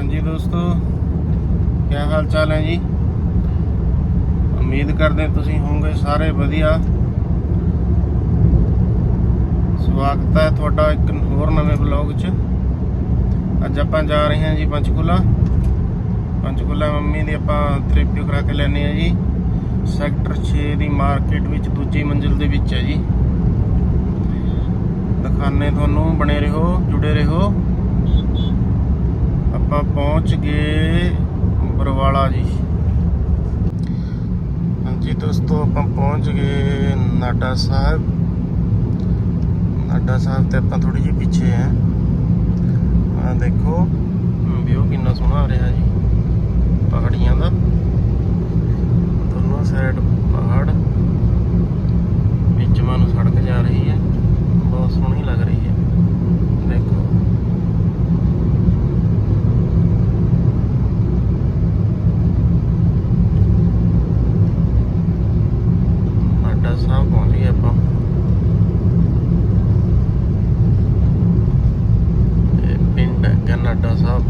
ਹਾਂਜੀ ਦੋਸਤੋ ਕੀ ਹਾਲ ਚਾਲ ਹੈ ਜੀ? ਉਮੀਦ ਕਰਦੇ ਤੁਸੀਂ ਹੋਵੋਗੇ ਸਾਰੇ ਵਧੀਆ। ਸਵਾਗਤ ਹੈ ਤੁਹਾਡਾ ਇੱਕ ਹੋਰ ਨਵੇਂ ਵਲੌਗ 'ਚ। ਅੱਜ ਆਪਾਂ ਜਾ ਰਹੇ ਹਾਂ ਜੀ ਪੰਚਕੂਲਾ। ਪੰਚਕੂਲਾ ਮੰਮੀ ਦੀ ਆਪਾਂ ਥੈਰੇਪੀ ਕਰਾ ਕੇ ਲੈਣੇ ਆ ਜੀ। ਸੈਕਟਰ 6 ਦੀ ਮਾਰਕੀਟ ਵਿੱਚ ਦੂਜੀ ਮੰਜ਼ਿਲ ਦੇ ਵਿੱਚ ਹੈ ਜੀ। ਦਿਖਾਣੇ ਤੁਹਾਨੂੰ, ਬਣੇ ਰਹੋ, ਜੁੜੇ ਰਹੋ। ਆਪਾਂ ਪਹੁੰਚ ਗਏ ਬਰਵਾਲਾ ਜੀ। ਹਾਂਜੀ ਦੋਸਤੋ, ਆਪਾਂ ਪਹੁੰਚ ਗਏ ਨਾਡਾ ਸਾਹਿਬ। ਨਾਡਾ ਸਾਹਿਬ ਤੇ ਆਪਾਂ ਥੋੜੀ ਜਿਹੀ ਪਿੱਛੇ ਆ। ਆ ਦੇਖੋ, ਵਿਊ ਕਿੰਨਾ ਸੋਹਣਾ ਆ ਰਿਹਾ ਜੀ। ਪਹਾੜੀਆਂ ਦਾ ਦੋਨੋਂ ਸਾਈਡ ਪਹਾੜ ਵਿੱਚ ਨੂੰ ਸੜਕ ਜਾ ਰਹੀ ਹੈ ਬਹੁਤ ਸੋਹਣੀ ਲੱਗ ਰਹੀ ਹੈ ਦੇਖੋ ਨਾਡਾ ਸਾਹਿਬ ਪਹੁੰਚ ਗਏ ਆਪਾਂ ਇਹ ਪਿੰਡ ਹੈ ਸਾਹਿਬ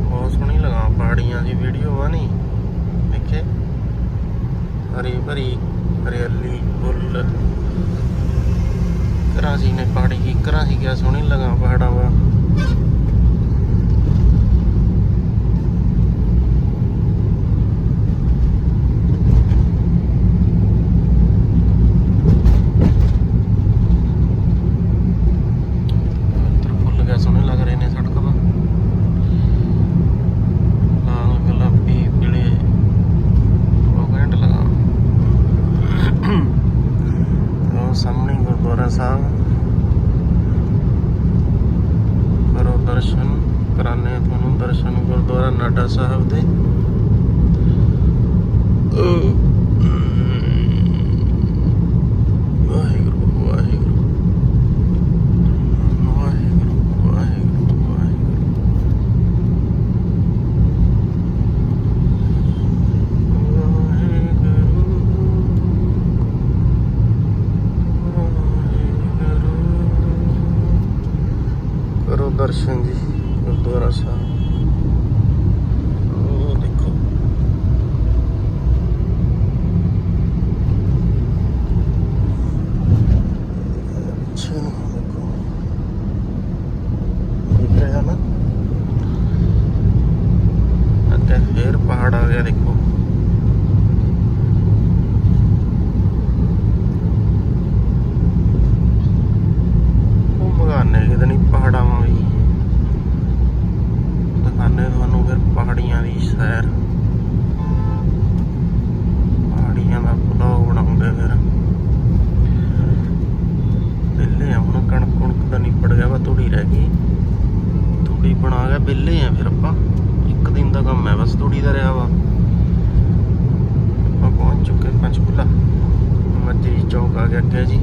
ਬਹੁਤ ਸੋਹਣੀ ਲਗਾ ਪਹਾੜੀਆਂ ਦੀ ਵੀਡੀਓ ਆ ਨਹੀਂ ਦੇਖੇ ਹਰੀ ਭਰੀ ਹਰਿਆਲੀ ਫੁੱਲ ਕਰਾਂ ਸੀ ਨੇ ਪਹਾੜੀ ਕੀ ਕਰਾਂ ਸੀ ਕਿਆ ਸੋਹਣੀ ਲਗਾ ਪਹਾੜਾਂ ਵਾ ਇੱਧਰ ਫੁੱਲ ਕਿਆ ਸੋਹਣੇ ਲੱਗ ਰਹੇ ਨੇ ਸੜਕ ਵਾ ਲਾਲ ਗੁਲਾਬੀ ਪੀਲੇ ਬਹੁਤ ਘੈਂਟ ਲਗਾ ਤੇ ਉਹ ਸਾਹਮਣੇ ਗੁਰਦੁਆਰਾ ਸਾਹਿਬ ਕਰੋ ਦਰਸ਼ਨ ਕਰਾਨੇ ਆ ਤੁਹਾਨੂੰ ਦਰਸ਼ਨ ਗੁਰਦੁਆਰਾ ਨਾਡਾ ਸਾਹਿਬ ਦੇ ਵਾਹਿਗੁਰੂ ਵਾਹਿਗੁਰੂ ਵਾਹਿਗੁਰੂ ਵਾਹਿਗੁਰੂ ਵਾਹਿਗੁਰੂ ਕਰੋ ਦਰਸ਼ਨ ਜੀ ਗੁਰਦੁਆਰਾ ਸਾਹਿਬ ਉਹ ਦੇਖੋ ਅੱਛਾ ਦੇਖੋ ਦਿਖ ਰਿਹਾ ਨਾ ਅੱਗੇ ਫੇਰ ਪਹਾੜ ਆ ਦੇਖੋ। ਉਹ ਕਿਤੇ ਨਹੀਂ ਪਹਾੜਾਂ ਵੀ ਦਿਖਾਣੇ ਤੁਹਾਨੂੰ ਫਿਰ ਪਹਾੜੀਆਂ ਦੀ ਸੈਰ। ਪਹਾੜੀਆਂ ਦਾ ਬਲੌਗ ਬਣਾਉਂਦੇ ਫਿਰ। ਬਿੱਲੇ ਆ, ਹੁਣ ਕਣਕ ਕੁਣਕ ਦਾ ਨਿਪੜ ਗਿਆ ਵਾ ਤੂੜੀ ਰਹਿ ਗਈ। ਤੂੜੀ ਬਣਾ ਗਿਆ ਬਿੱਲੇ ਆ ਫਿਰ ਆਪਾਂ। ਇੱਕ ਦਿਨ ਦਾ ਕੰਮ ਹੈ, ਬਸ ਤੂੜੀ ਦਾ ਰਿਹਾ ਵਾ। ਆਪਾਂ ਪਹੁੰਚ ਚੁੱਕੇ ਪੰਚਕੂਲਾ। ਮੱਜੀ ਚੌਕ ਆ ਗਿਆ ਅੱਗੇ ਜੀ।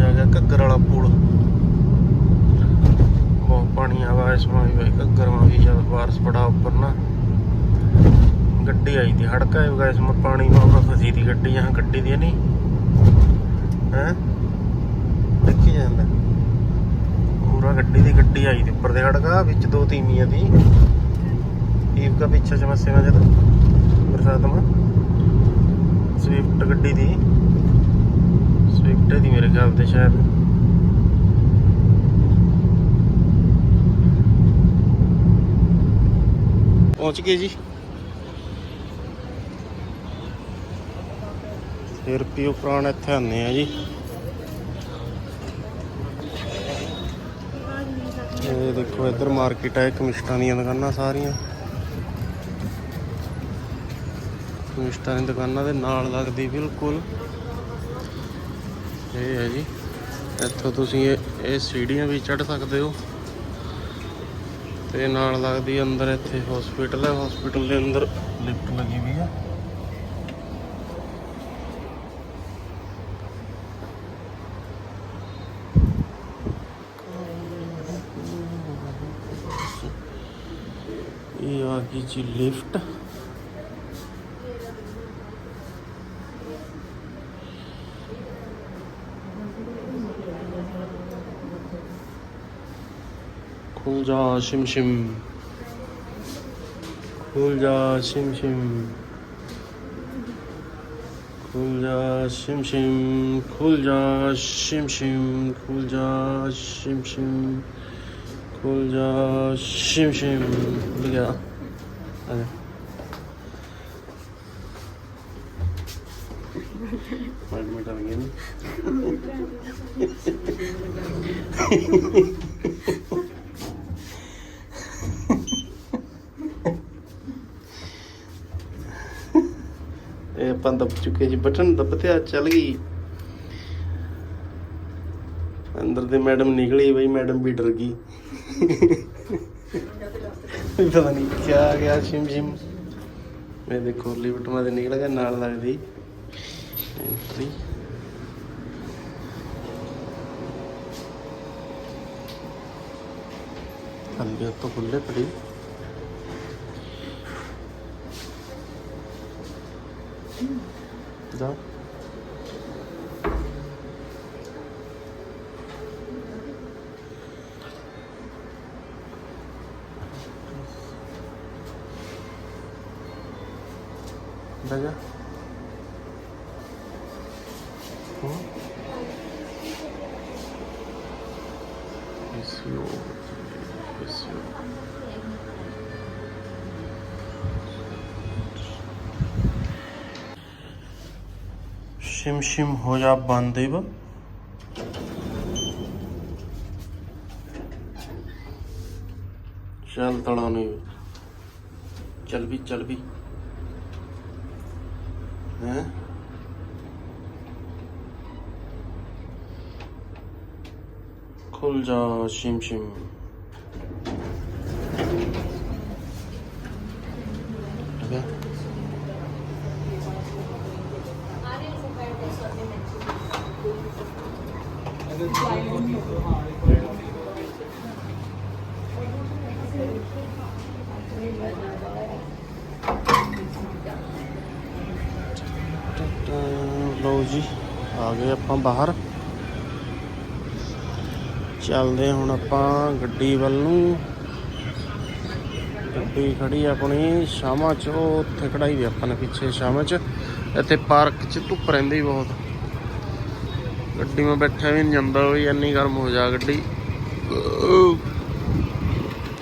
ਆ ਗਿਆ ਘੱਗਰ ਵਾਲਾ ਪੁਲ। ਬਹੁਤ ਪਾਣੀ ਆ ਵਾ ਇਸ ਮਾਂ ਵੀ। ਘੱਗਰ ਮਾਂ ਵੀ ਜਦ ਬਾਰਿਸ਼ ਪੜਾ ਉੱਪਰ ਨਾ। ਗੱਡੀ ਆਈ ਦੀ ਹੜਕਾ ਹੈ ਗਾਇਸ ਮੈਂ ਪਾਣੀ ਮਾਂ ਫਸੀ ਦੀ ਗੱਡੀ ਯਹਾਂ ਗੱਡੀ ਦੀ ਨਹੀਂ। ਹੈ? ਦੇਖੀ ਜਾਂਦਾ। ਪੂਰਾ ਗੱਡੀ ਦੀ ਗੱਡੀ ਆਈ ਦੀ ਉੱਪਰ ਦੇ ਹੜਕਾ ਵਿੱਚ ਦੋ ਤੀਮੀਆਂ ਦੀ ਈਵ ਕਾ ਪਿੱਛੇ ਸਮੱਸਿਆ ਜਦ ਬਰਸਾਤ ਮਾ। ਸਵਿਫਟ ਗੱਡੀ ਦੀ। ਸਵਿਫਟ ਦੀ ਮੇਰੇ ਖਿਆਲ ਤੇ ਸ਼ਾਇਦ। ਪਹੁੰਚ ਗਏ ਜੀ। ਫਿਰ ਪੀਓ ਪ੍ਰਾਣ ਇੱਥੇ ਆਉਂਦੇ ਆ ਜੀ। ਇਹ ਦੇਖੋ ਇੱਧਰ ਮਾਰਕੀਟ ਹੈ ਕਮਿਸ਼ਟਾਂ ਦੀਆਂ ਦੁਕਾਨਾਂ ਸਾਰੀਆਂ। ਕਮਿਸ਼ਟਾਂ ਦੀਆਂ ਦੁਕਾਨਾਂ ਦੇ ਨਾਲ ਲੱਗਦੀ ਬਿਲਕੁਲ। ਇਹ ਹੈ ਜੀ, ਇੱਥੋਂ ਤੁਸੀਂ ਇਹ ਇਹ ਸੀੜੀਆਂ ਵੀ ਚੜ੍ਹ ਸਕਦੇ ਹੋ। ਤੇ ਨਾਲ ਲੱਗਦੀ ਅੰਦਰ ਇੱਥੇ ਹਸਪੀਟਲ ਹੈ ਹਸਪੀਟਲ ਦੇ ਅੰਦਰ ਲਿਫਟ ਲੱਗੀ ਵੀ ਹੈ। ಈ ಆಗಿಜಿ ಲಿಫ್ಟ್ 굴자 심심 굴자 심심 굴자 심심 굴자 심심 굴자 심심 골자 심심 여기야 아니 ਇਹ ਆਪਾਂ ਦੱਬ ਚੁੱਕੇ ਜੀ ਬਟਨ ਦੱਬਤਿਆ ਚੱਲ ਗਈ। ਅੰਦਰ ਦੇ ਮੈਡਮ ਨਿਕਲੀ ਬਈ ਮੈਡਮ ਵੀ ਡਰ ਗਈ। ਪਤਾ ਨਹੀਂ ਕੀ ਆ ਗਿਆ ਸ਼ਿਮ ਸ਼ਿਮ ਮੈਂ ਦੇਖੋ ਲਿਫਟ ਮਾ ਦੇ ਨਿਕਲ ਗਿਆ ਨਾਲ ਲੱਗਦੀ ਐਂਟਰੀ ਥੱਲੇ ਤੋਂ ਖੁੱਲੇ ਪੜੀ ਜਾ ਬਹਿ ਜਾ ਹੂੰ ਇਸਿਓ ਇਸਿਓ शिम शिम हो जा बांदेव चल तड़ा नहीं चल भी चल भी 네? 콜자 심심 ਜੀ। ਆ ਗਏ ਆਪਾਂ ਬਾਹਰ। ਚੱਲਦੇ ਹਾਂ ਹੁਣ ਆਪਾਂ ਗੱਡੀ ਵੱਲ ਨੂੰ। ਗੱਡੀ ਖੜੀ ਆਪਣੀ ਸ਼ਾਮਾਂ ਚ, ਉਹ ਉੱਥੇ ਖੜਾਈ ਵੀ ਆਪਾਂ ਨੇ ਪਿੱਛੇ ਸ਼ਾਮਾਂ ਚ। ਇੱਥੇ ਪਾਰਕ ਚ ਧੁੱਪ ਰਹਿੰਦੀ ਬਹੁਤ। ਗੱਡੀ ਮੈਂ ਬੈਠਿਆ ਵੀ ਨਹੀਂ ਜਾਂਦਾ ਵੀ ਇੰਨੀ ਗਰਮ ਹੋ ਜਾ ਗੱਡੀ।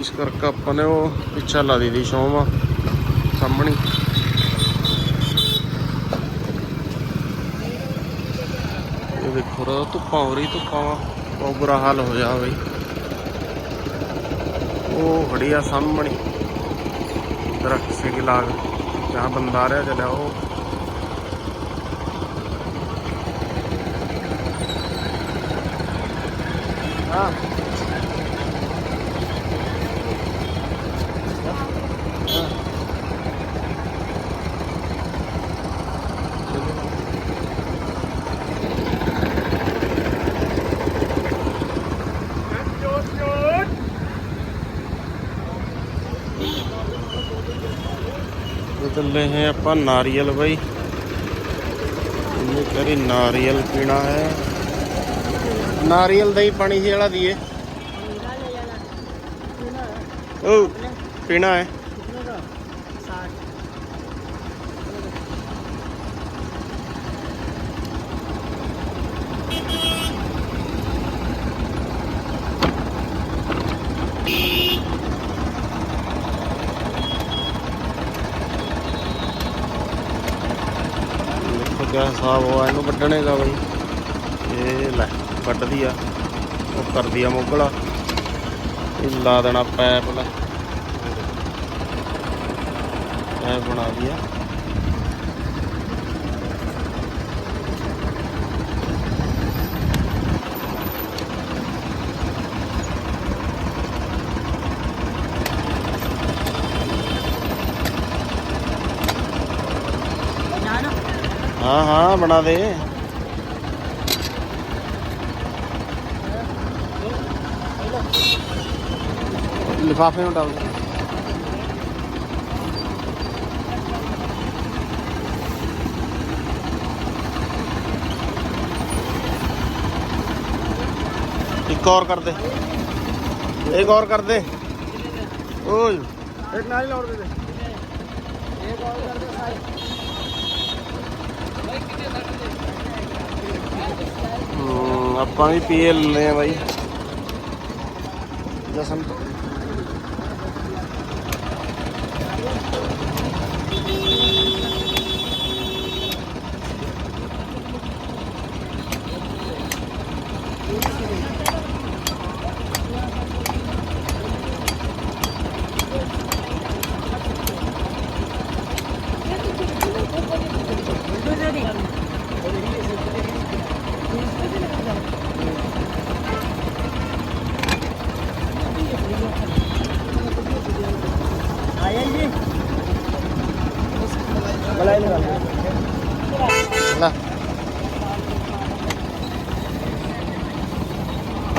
ਇਸ ਕਰਕੇ ਆਪਾਂ ਨੇ ਉਹ ਪਿੱਛਾ ਲਾ ਦਿੱਤੀ ਸ਼ੋਮਾ ਸਾਹਮਣੇ ਇਹ ਧੁੱਪਾਂ ਹੋ ਰਹੀ, ਧੁੱਪਾਂ ਬਹੁਤ ਬੁਰਾ ਹਾਲ ਹੋ ਜਾ ਬਈ। ਉਹ ਖੜੀ ਆ ਸਾਹਮਣੇ। ਦਰਖਤ ਸੇ ਲਾਗ। ਜਹਾਂ ਬੰਦਾ ਰਿਹਾ ਚੱਲਿਆ ਉਹ। ਹਾਂ। तो चले हैं अपन नारियल भाई ये कह रही नारियल पीना है नारियल दही पानी से वाला दिए ओ पीना है ਦੇਖੋ ਕਿਆ ਹਿਸਾਬ ਹੋਆ ਇਹਨੂੰ ਵੱਢਣੇ ਦਾ ਬਈ। ਇਹ ਲੈ, ਵੱਢਦੀ ਆ। ਉਹ ਕਰਦੀ ਆ ਮੁਗਲਾ। ਇਹ ਲਾ ਦੇਣਾ ਪੈਪ ਲੈ। ਪੈਪ ਬਣਾ ਦਿਆ ਬਣਾ ਦੇ। ਲਿਫਾਫੇ ਨੂੰ ਡਾਲ ਇੱਕ ਹੋਰ ਕਰ ਦੇ। ਇੱਕ ਹੋਰ ਕਰ ਦੇ। ਓਏ। ਇੱਕ ਨਾਲ ਹੀ ਲਾਉਣ ਦੇ ਇੱਕ ਹੋਰ ਕਰ ਦੇ ਸਾਈ ਆਪਾਂ ਵੀ ਪੀਏ ਲੈਣੇ ਆ ਬਾਈ। ਜਸਨ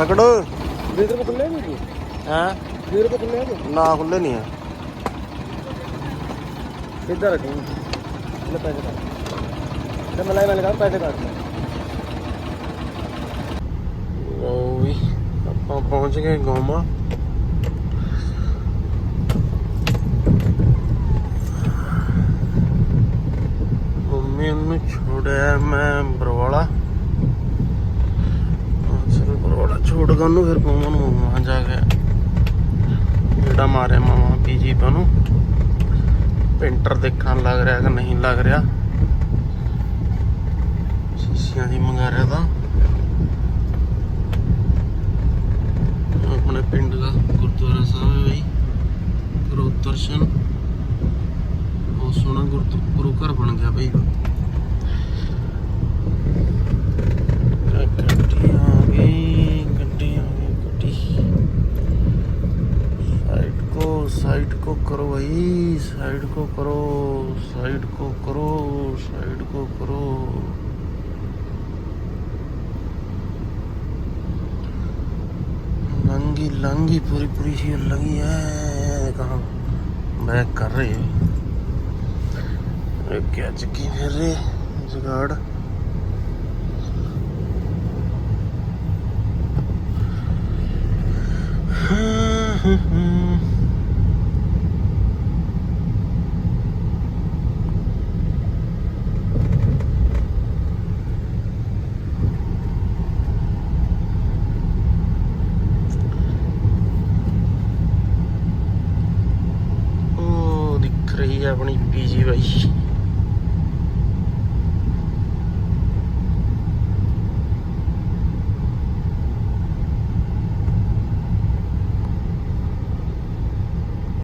ਪਕੜੋ बीस रुपये खुले हैं जी ਹਾਂ बीस रुपये खुले हैं जी ਨਾ ਖੁੱਲੇ ਨਹੀਂ ਆ सीधा रखेंगे ले पैसे काट ले मलाई मैंने कहा पैसे काट ले ਲਓ ਵੀ ਆਪਾਂ ਪਹੁੰਚ ਗਏ ਗੋਮਾ ਮੰਮੀ ਨੂੰ ਛੋੜਿਆ ਮੈਂ ਬਰਵਾਲਾ ਅਸਲ ਛੋੜ ਕੇ ਉਹਨੂੰ ਫਿਰ ਗੋਮਾ ਨੂੰ ਮਾਂ ਜਾ ਕੇ। ਜਿਹੜਾ ਮਾਰਿਆ ਮਾਮਾ ਪੀਜੀ ਤੋਂ ਨੂੰ ਪਿੰਟਰ ਦੇਖਣ ਲੱਗ ਰਿਹਾ ਕਿ ਨਹੀਂ ਲੱਗ ਰਿਹਾ। ਸ਼ੀਸ਼ੀਆਂ ਦੀ ਮੰਗਾ ਰਿਹਾ ਤਾਂ। ਆਪਣੇ ਪਿੰਡ ਦਾ ਗੁਰਦੁਆਰਾ ਸਾਹਿਬ ਹੈ ਬਈ। ਗੁਰੂ ਦਰਸ਼ਨ। ਬਹੁਤ ਸੋਹਣਾ ਗੁਰਦੁ- ਗੁਰੂ ਘਰ ਬਣ ਗਿਆ ਬਈ। साइड को करो, साइड को करो, साइड को करो। लंगी लंगी, पूरी पूरी सी लगी है। कहाँ? बैक कर रही है। क्या चक्की फिर रही जुगाड़। ਉਹ